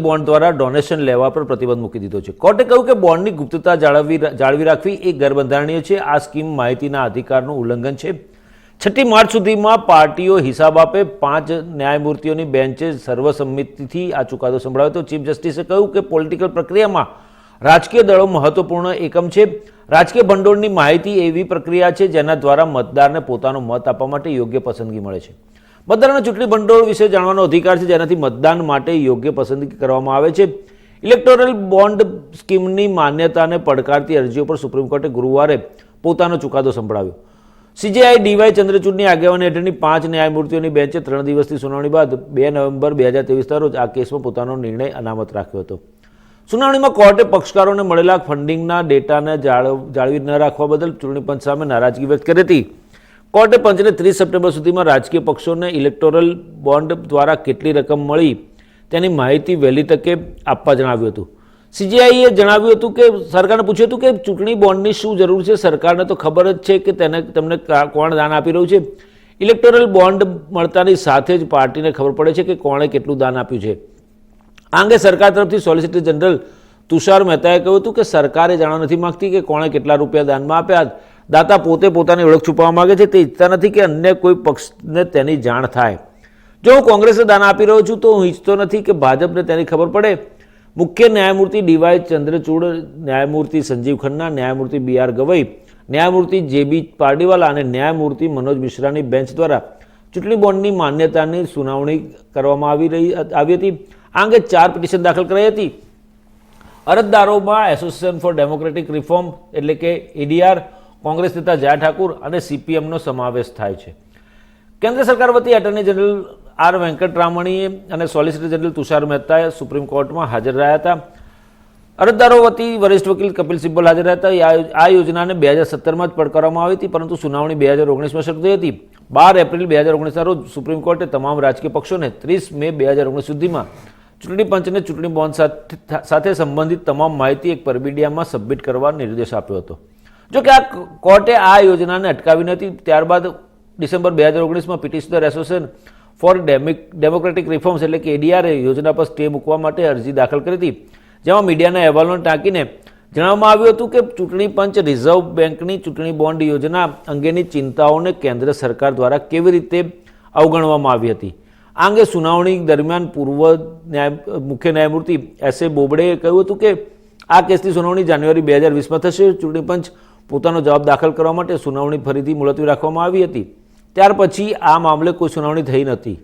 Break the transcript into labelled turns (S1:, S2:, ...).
S1: Bond દ્વારા donation લેવા પર પ્રતિબંધ મૂકી દીધો છે. કોર્ટે કહ્યું કે બોન્ડની ગુપ્તતા જાળવી જાળવી રાખવી એ ગેરબંધારણીય છે. આ સ્કીમ માહિતીના અધિકારનું ઉલ્લંઘન છે. છઠ્ઠી માર્ચ સુધીમાં પાર્ટીઓ હિસાબ આપે. પાંચ ન્યાયમૂર્તિઓની બેન્ચે સર્વસંમતિથી આ ચુકાદો સંભળાવ્યો તો ચીફ જસ્ટિસે કહ્યું કે પોલિટિકલ પ્રક્રિયામાં રાજકીય દળો મહત્વપૂર્ણ એકમ છે. રાજકીય ભંડોળની માહિતી એવી પ્રક્રિયા છે જેના દ્વારા મતદારને પોતાનો મત આપવા માટે યોગ્ય પસંદગી મળે છે. મતદારોને ચૂંટણી ભંડોળ વિશે જાણવાનો અધિકાર છે, જેનાથી મતદાન માટે યોગ્ય પસંદગી કરવામાં આવે છે. ઇલેક્ટોરલ બોન્ડ સ્કીમની માન્યતાને પડકારતી અરજીઓ પર સુપ્રીમ કોર્ટે ગુરુવારે પોતાનો ચુકાદો સંભળાવ્યો. સીજેઆઈ ડીવાય ચંદ્રચૂડની આગેવાની હેઠળની પાંચ ન્યાયમૂર્તિઓની બેન્ચે ત્રણ દિવસની સુનાવણી બાદ બે નવેમ્બર બે હજાર ત્રેવીસના રોજ આ કેસમાં પોતાનો નિર્ણય અનામત રાખ્યો હતો. સુનાવણીમાં કોર્ટે પક્ષકારોને મળેલા ફંડિંગના ડેટાને જાળવી ન રાખવા બદલ ચૂંટણી પંચ સામે નારાજગી વ્યક્ત કરી હતી. કોર્ટે પંચને ત્રીસ સપ્ટેમ્બર સુધીમાં રાજકીય પક્ષોને ઇલેક્ટોરલ બોન્ડ દ્વારા કેટલી રકમ મળી તેની માહિતી વહેલી તકે આપવા જણાવ્યું હતું. સીજીઆઈએ જણાવ્યું હતું કે, સરકારને પૂછ્યું હતું કે ચૂંટણી બોન્ડની શું જરૂર છે? સરકારને તો ખબર જ છે કે તેને તમને કોણ દાન આપી રહ્યું છે? ઇલેક્ટોરલ બોન્ડ મળતાની સાથે જ પાર્ટીને ખબર પડે છે કે કોણે કેટલું દાન આપ્યું છે. આ અંગે સરકાર તરફથી સોલિસિટર જનરલ તુષાર મહેતાએ કહ્યું હતું કે સરકારે જાણવા નથી માંગતી કે કોણે કેટલા રૂપિયા દાનમાં આપ્યા. દાતા પોતે પોતાની ઓળખ છુપાવવા માગે છે, તે ઈચ્છતા નથી કે અન્ય કોઈ પક્ષને તેની જાણ થાય. જો હું કોંગ્રેસને દાન આપી રહ્યો છું, તો હું ઈચ્છતો નથી કે ભાજપને તેની ખબર પડે. મુખ્ય ન્યાયમૂર્તિ ડીવાય ચંદ્રચૂડ, ન્યાયમૂર્તિ સંજીવ ખન્ના, ન્યાયમૂર્તિ બી આર ગવઈ, ન્યાયમૂર્તિ જે બી પારડીવાલા અને ન્યાયમૂર્તિ મનોજ મિશ્રાની બેન્ચ દ્વારા ચૂંટણી બોન્ડની માન્યતાની સુનાવણી કરવામાં આવી રહી, આવી હતી. આ અંગે ચાર પિટિશન દાખલ કરાઈ હતી. અરજદારોમાં એસોસિએશન ફોર ડેમોક્રેટિક રિફોર્મ એટલે કે એડીઆર કોંગ્રેસ નેતા જયા ઠાકુર અને સીપીએમનો સમાવેશ થાય છે. કેન્દ્ર સરકાર વતી એટર્ની જનરલ આર વેંકટરામણીએ અને સોલિસિટર જનરલ તુષાર મહેતાએ સુપ્રીમ કોર્ટમાં હાજર રહ્યા હતા. અરજદારો વતી વરિષ્ઠ વકીલ કપિલ સિબ્બલ હાજર હતા. આ- યોજનાને બે હજાર સત્તરમાં જ પડકારવામાં આવી હતી, પરંતુ સુનાવણી બે હજાર ઓગણીસમાં શરૂ થઈ હતી. બાર એપ્રિલ બે હજાર ઓગણીસના રોજ સુપ્રીમ કોર્ટે તમામ રાજકીય પક્ષોને ત્રીસ મે બે હજાર ઓગણીસ સુધીમાં ચૂંટણી પંચને ચૂંટણી બોન્ડ સાથે સંબંધિત તમામ માહિતી એક પરબીડિયામાં સબમિટ કરવા નિર્દેશ આપ્યો હતો. જો કે આ કોર્ટે આ યોજનાને અટકાવી નથી, ત્યારબાદ ડિસેમ્બર બે હજાર ઓગણીસમાં petitioner Association for demic, Democratic Reforms એટલે કે એડીઆરએ યોજના પર સ્ટે મૂકવા માટે અરજી દાખલ કરી હતી. જેમાં મીડિયાના અહેવાલોને ટાંકીને જણાવવામાં આવ્યું હતું કે ચૂંટણી પંચ રિઝર્વ બેંકની ચૂંટણી બોન્ડ યોજના અંગેની ચિંતાઓને કેન્દ્ર સરકાર દ્વારા કેવી રીતે અવગણવામાં આવી હતી. આ અંગે સુનાવણી દરમિયાન પૂર્વ ન્યાય, મુખ્ય ન્યાયમૂર્તિ એસ એ બોબડેએ કહ્યું હતું કે આ કેસની સુનાવણી જાન્યુઆરી બે હજાર વીસમાં થશે. ચૂંટણી પંચ પોતાનો જવાબ દાખલ કરવા માટે સુનાવણી ફરીથી મુલતવી રાખવામાં આવી હતી. ત્યાર પછી આ મામલે કોઈ સુનાવણી થઈ નથી.